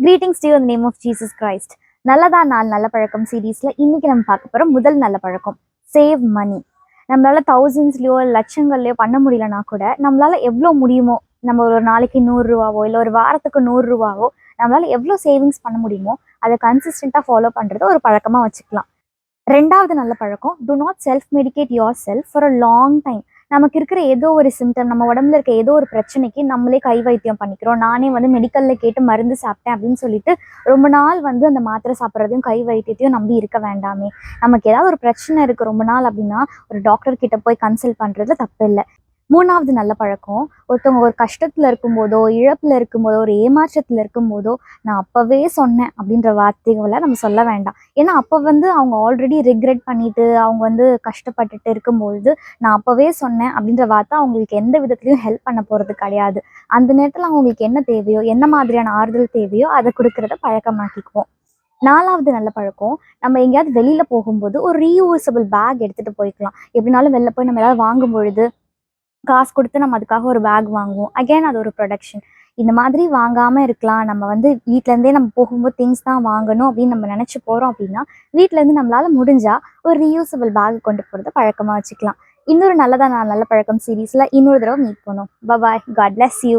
Greetings to name of Jesus Christ நல்லதா நாள் நல்ல பழக்கம் சீரீஸில் இன்னைக்கு நம்ம பார்க்க போகிறோம் முதல் நல்ல பழக்கம் சேவ் மணி நம்மளால தௌசண்ட்ஸ்லையோ லட்சங்கள்லையோ பண்ண முடியலனா கூட நம்மளால எவ்வளோ முடியுமோ நம்ம ஒரு நாளைக்கு நூறுரூவாவோ இல்லை ஒரு வாரத்துக்கு நூறுரூவாவோ நம்மளால் நம்மளால எவ்வளோ சேவிங்ஸ் பண்ண முடியுமோ அதை கன்சிஸ்டண்ட்டாக ஃபாலோ பண்ணுறது ஒரு பழக்கமாக வச்சுக்கலாம். ரெண்டாவது நல்ல பழக்கம் do not self medicate yourself for a long time நமக்கு இருக்கிற ஏதோ ஒரு சிம்டம் நம்ம உடம்புல இருக்க ஏதோ ஒரு பிரச்சனைக்கு நம்மளே கை வைத்தியம் பண்ணிக்கிறோம். நானே வந்து மெடிக்கல்ல கேட்டு மருந்து சாப்பிட்டேன் அப்படின்னு சொல்லிட்டு ரொம்ப நாள் வந்து அந்த மாத்திரை சாப்பிட்றதையும் கை வைத்தியத்தையும் நம்பி இருக்க வேண்டாமே. நமக்கு ஏதாவது ஒரு பிரச்சனை இருக்கு ரொம்ப நாள் அப்படின்னா ஒரு டாக்டர் கிட்ட போய் கன்சல்ட் பண்றதுல தப்பு இல்லை மூணாவது நல்ல பழக்கம். ஒருத்தவங்க ஒரு கஷ்டத்துல இருக்கும்போதோ இழப்புல இருக்கும்போதோ ஒரு ஏமாற்றத்துல இருக்கும்போதோ நான் அப்பவே சொன்னேன் அப்படின்ற வார்த்தைகளை நம்ம சொல்ல வேண்டாம். ஏன்னா அப்போ வந்து அவங்க ஆல்ரெடி ரிக்ரெட் பண்ணிட்டு அவங்க வந்து கஷ்டப்பட்டுட்டு இருக்கும்பொழுது நான் அப்பவே சொன்னேன் அப்படின்ற வார்த்தை அவங்களுக்கு எந்த விதத்துலையும் ஹெல்ப் பண்ண போறது கிடையாது. அந்த நேரத்தில் அவங்களுக்கு என்ன தேவையோ என்ன மாதிரியான ஆறுதல் தேவையோ அதை கொடுக்கறத பழக்கமாக்கிக்குவோம். நாலாவது நல்ல பழக்கம் நம்ம எங்கேயாவது வெளியில போகும்போது ஒரு ரீயூசபிள் பேக் எடுத்துட்டு போய்க்கலாம். எப்படினாலும் வெளில போய் நம்ம ஏதாவது வாங்கும் பொழுது காசு கொடுத்து நம்ம அதுக்காக ஒரு பேக் வாங்குவோம். அகைன் அது ஒரு ப்ரொடக்ஷன் இந்த மாதிரி வாங்காமல் இருக்கலாம். நம்ம வந்து வீட்டிலேருந்தே நம்ம போகும்போது திங்ஸ் தான் வாங்கணும் அப்படின்னு நம்ம நினச்சி போகிறோம் அப்படின்னா வீட்டிலேருந்து நம்மளால் முடிஞ்சால் ஒரு ரீயூசபிள் பேக் கொண்டு போகிறத பழக்கமாக வச்சுக்கலாம். இன்னொரு நல்லதா நான் நல்ல பழக்கம் சீரீஸில் இன்னொரு தடவை மீட் பண்ணோம் பபாய் காட் bless யூ